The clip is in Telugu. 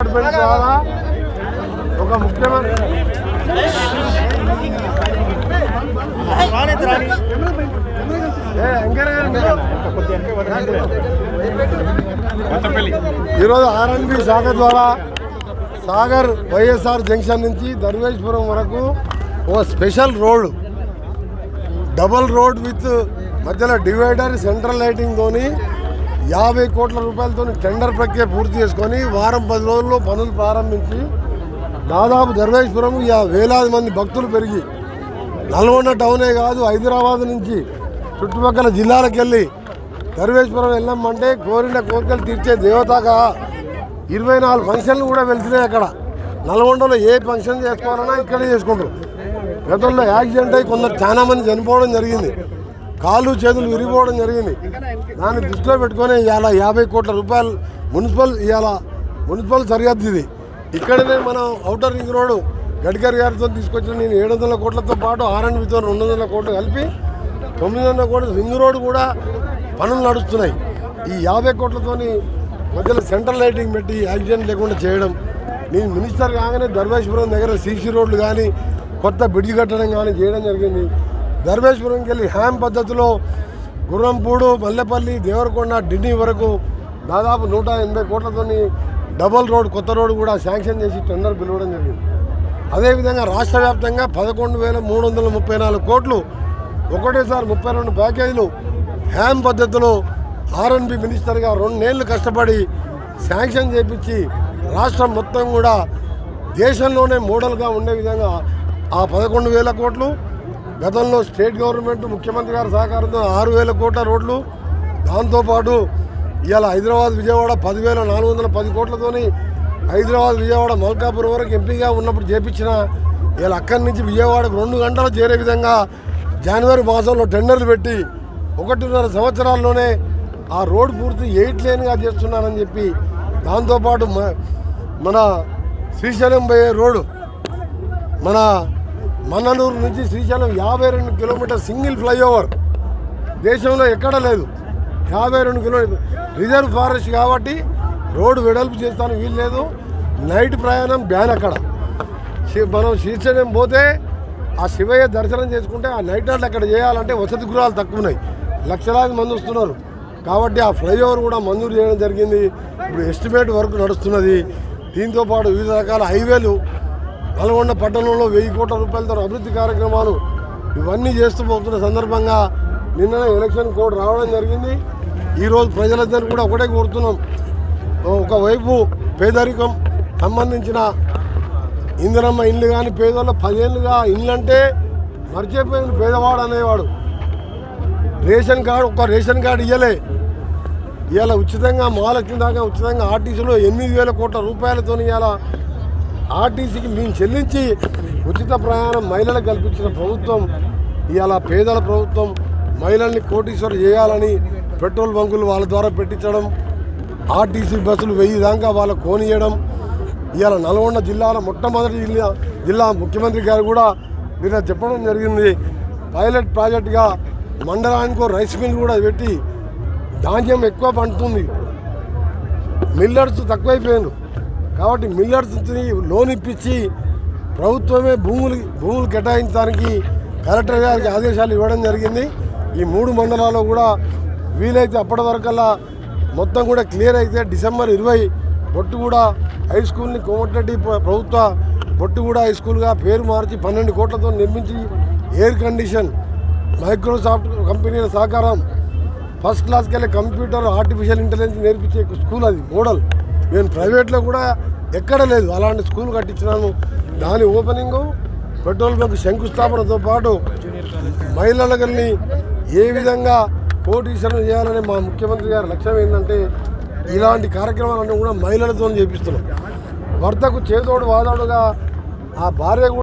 డిపార్ట్మెంట్ ద్వారా ఒక ముఖ్యమంత్రి ఈరోజు ఆర్ఎన్బి శాఖ ద్వారా సాగర్ వైఎస్ఆర్ జంక్షన్ నుంచి ధర్మేశ్వరం వరకు ఒక special road double road with మధ్యలో డివైడర్ సెంట్రల్ లైటింగ్తోని యాభై కోట్ల రూపాయలతో టెండర్ ప్రక్రియ పూర్తి చేసుకొని వారం పది రోజుల్లో పనులు ప్రారంభించి దాదాపు ధర్మేశ్వరం వేలాది మంది భక్తులు పెరిగి నల్గొండ టౌనే కాదు హైదరాబాద్ నుంచి చుట్టుపక్కల జిల్లాలకు వెళ్ళి ధర్మేశ్వరం వెళ్ళామంటే కోరిన కోరికలు తీర్చే దేవతగా ఇరవై నాలుగు ఫంక్షన్లు కూడా వెళ్తున్నాయి అక్కడ. నల్గొండలో ఏ ఫంక్షన్ చేసుకోవాలన్నా ఇక్కడే చేసుకుంటారు. గతంలో యాక్సిడెంట్ అయి కొందరు చాలా మంది చనిపోవడం జరిగింది. కాళ్ళు చేతులు విరిగిపోవడం జరిగింది. దాన్ని దృష్టిలో పెట్టుకొని ఇవాళ యాభై కోట్ల రూపాయలు మున్సిపల్ ఇవాళ మున్సిపల్ సరిహద్దు ఇది. ఇక్కడనే మనం అవుటర్ రింగ్ రోడ్డు గడ్కరీ గారితో తీసుకొచ్చిన నేను ఏడు వందల కోట్లతో పాటు ఆర్ఎన్బితో రెండు వందల కోట్లు కలిపి తొమ్మిది వందల కోట్లు రింగ్ రోడ్డు కూడా పనులు నడుస్తున్నాయి. ఈ యాభై కోట్లతోని మధ్యలో సెంట్రల్ లైటింగ్ పెట్టి యాక్సిడెంట్ లేకుండా చేయడం నేను మినిస్టర్ కాగానే ధర్మేశ్వరం దగ్గర సీసీ రోడ్లు కానీ కొత్త బ్రిడ్జ్ కట్టడం కానీ చేయడం జరిగింది. ధర్మేశ్వరంకి వెళ్ళి హ్యామ్ పద్ధతిలో గుర్రంపూడు మల్లెపల్లి దేవరకొండ ఢిల్లీ వరకు దాదాపు నూట ఎనభై కోట్లతోని డబల్ రోడ్ కొత్త రోడ్ కూడా శాంక్షన్ చేసి టెండర్ పిలవడం జరిగింది. అదేవిధంగా రాష్ట్ర వ్యాప్తంగా పదకొండు వేల మూడు వందల ముప్పై నాలుగు కోట్లు ఒకటేసారి ముప్పై రెండు ప్యాకేజీలు హ్యామ్ పద్ధతిలో ఆర్ఎన్బి మినిస్టర్గా రెండేళ్ళు కష్టపడి శాంక్షన్ చేపించి రాష్ట్రం మొత్తం కూడా దేశంలోనే మోడల్గా ఉండే విధంగా ఆ పదకొండు వేల కోట్లు గతంలో స్టేట్ గవర్నమెంట్ ముఖ్యమంత్రి గారి సహకారంతో ఆరు వేల కోట్ల రోడ్లు దాంతోపాటు ఇవాళ హైదరాబాద్ విజయవాడ పదివేల నాలుగు వందల పది కోట్లతోని హైదరాబాద్ విజయవాడ మల్కాపురం వరకు ఎంపీగా ఉన్నప్పుడు చేపించిన ఇవాళ అక్కడి నుంచి విజయవాడకు రెండు గంటలు చేరే విధంగా జనవరి మాసంలో టెండర్లు పెట్టి ఒకటిన్నర సంవత్సరాల్లోనే ఆ రోడ్ పూర్తి ఎయిట్ లేన్గా చేస్తున్నానని చెప్పి దాంతోపాటు మ- మన శ్రీశైలం పోయే రోడ్డు మన మన్ననూరు నుంచి శ్రీశైలం యాభై రెండు కిలోమీటర్ సింగిల్ ఫ్లైఓవర్. దేశంలో ఎక్కడ లేదు. యాభై రెండు కిలోమీటర్ రిజర్వ్ ఫారెస్ట్ కాబట్టి రోడ్డు వెడల్పు చేస్తాను వీలు లేదు. నైట్ ప్రయాణం బ్యాన్ అక్కడ. మనం శ్రీశైలం పోతే ఆ శివయ్య దర్శనం చేసుకుంటే ఆ నైట్ అవుట్ అక్కడ చేయాలంటే వసతి గృహాలు తక్కువ ఉన్నాయి లక్షలాది మంది వస్తున్నారు. కాబట్టి ఆ ఫ్లైఓవర్ కూడా మంజూరు చేయడం జరిగింది. ఇప్పుడు ఎస్టిమేట్ వర్క్ నడుస్తున్నది. దీంతో పాటు వివిధ రకాల హైవేలు నల్గొండ పట్టణంలో వెయ్యి కోట్ల రూపాయలతో అభివృద్ధి కార్యక్రమాలు ఇవన్నీ చేస్తూ పోతున్న సందర్భంగా నిన్న ఎలక్షన్ కోడ్ రావడం జరిగింది. ఈరోజు ప్రజలందరూ కూడా ఒకటే కోరుతున్నాం. ఒకవైపు పేదరికం సంబంధించిన ఇందిరమ్మ ఇల్లు కానీ పేదోళ్ళ పదేళ్ళుగా ఇల్లు అంటే మర్చిపోయింది పేదవాడు అనేవాడు. రేషన్ కార్డు ఒక రేషన్ కార్డు ఇవ్వలే ఇవాళ ఉచితంగా మహాలక్ష్మి దాకా ఉచితంగా ఆర్టీసీలో ఎనిమిది వేల కోట్ల రూపాయలతో ఇవాళ ఆర్టీసీకి మేము చెల్లించి ఉచిత ప్రయాణం మహిళలకు కల్పించిన ప్రభుత్వం ఇవాళ పేదల ప్రభుత్వం మహిళల్ని కోటీశ్వర చేయాలని పెట్రోల్ బంకులు వాళ్ళ ద్వారా పెట్టించడం ఆర్టీసీ బస్సులు వెయ్యి దాకా వాళ్ళ కోనియడం ఇవాళ నల్గొండ జిల్లాలో మొట్టమొదటి జిల్లా జిల్లా ముఖ్యమంత్రి గారు కూడా నిన్న చెప్పడం జరిగింది. పైలట్ ప్రాజెక్టుగా మండలానికి రైస్ మిల్ కూడా పెట్టి ధాన్యం ఎక్కువ పండుతుంది. మిల్లర్స్ తక్కువైపోయారు కాబట్టి మిల్లర్స్ని లోన్ ఇప్పించి ప్రభుత్వమే భూములు భూములు కేటాయించడానికి కలెక్టర్ గారికి ఆదేశాలు ఇవ్వడం జరిగింది. ఈ మూడు మండలాల్లో కూడా వీలైతే అప్పటి వరకల్లా మొత్తం కూడా క్లియర్ అయితే డిసెంబర్ ఇరవై బొట్టు కూడా హై స్కూల్ని కోమటిరెడ్డి ప్రభుత్వ ప్రభుత్వ బొట్టుగూడ హై స్కూల్గా పేరు మార్చి పన్నెండు కోట్లతో నిర్మించి ఎయిర్ కండిషన్ మైక్రోసాఫ్ట్ కంపెనీల సహకారం ఫస్ట్ క్లాస్కి వెళ్ళే కంప్యూటర్ ఆర్టిఫిషియల్ ఇంటెలిజెన్స్ నేర్పించే స్కూల్ అది మోడల్. నేను ప్రైవేట్లో కూడా ఎక్కడ లేదు. అలాంటి స్కూల్ కట్టించినాను. దాని ఓపెనింగ్ పెట్రోల్ బంక్ శంకుస్థాపనతో పాటు మహిళలని ఏ విధంగా కోటీశ్వరం చేయాలని మా ముఖ్యమంత్రి గారి లక్ష్యం ఏంటంటే ఇలాంటి కార్యక్రమాలన్నీ కూడా మహిళలతో చేపిస్తున్నాం. భర్తకు చేదోడు వాదోడుగా ఆ భార్య కూడా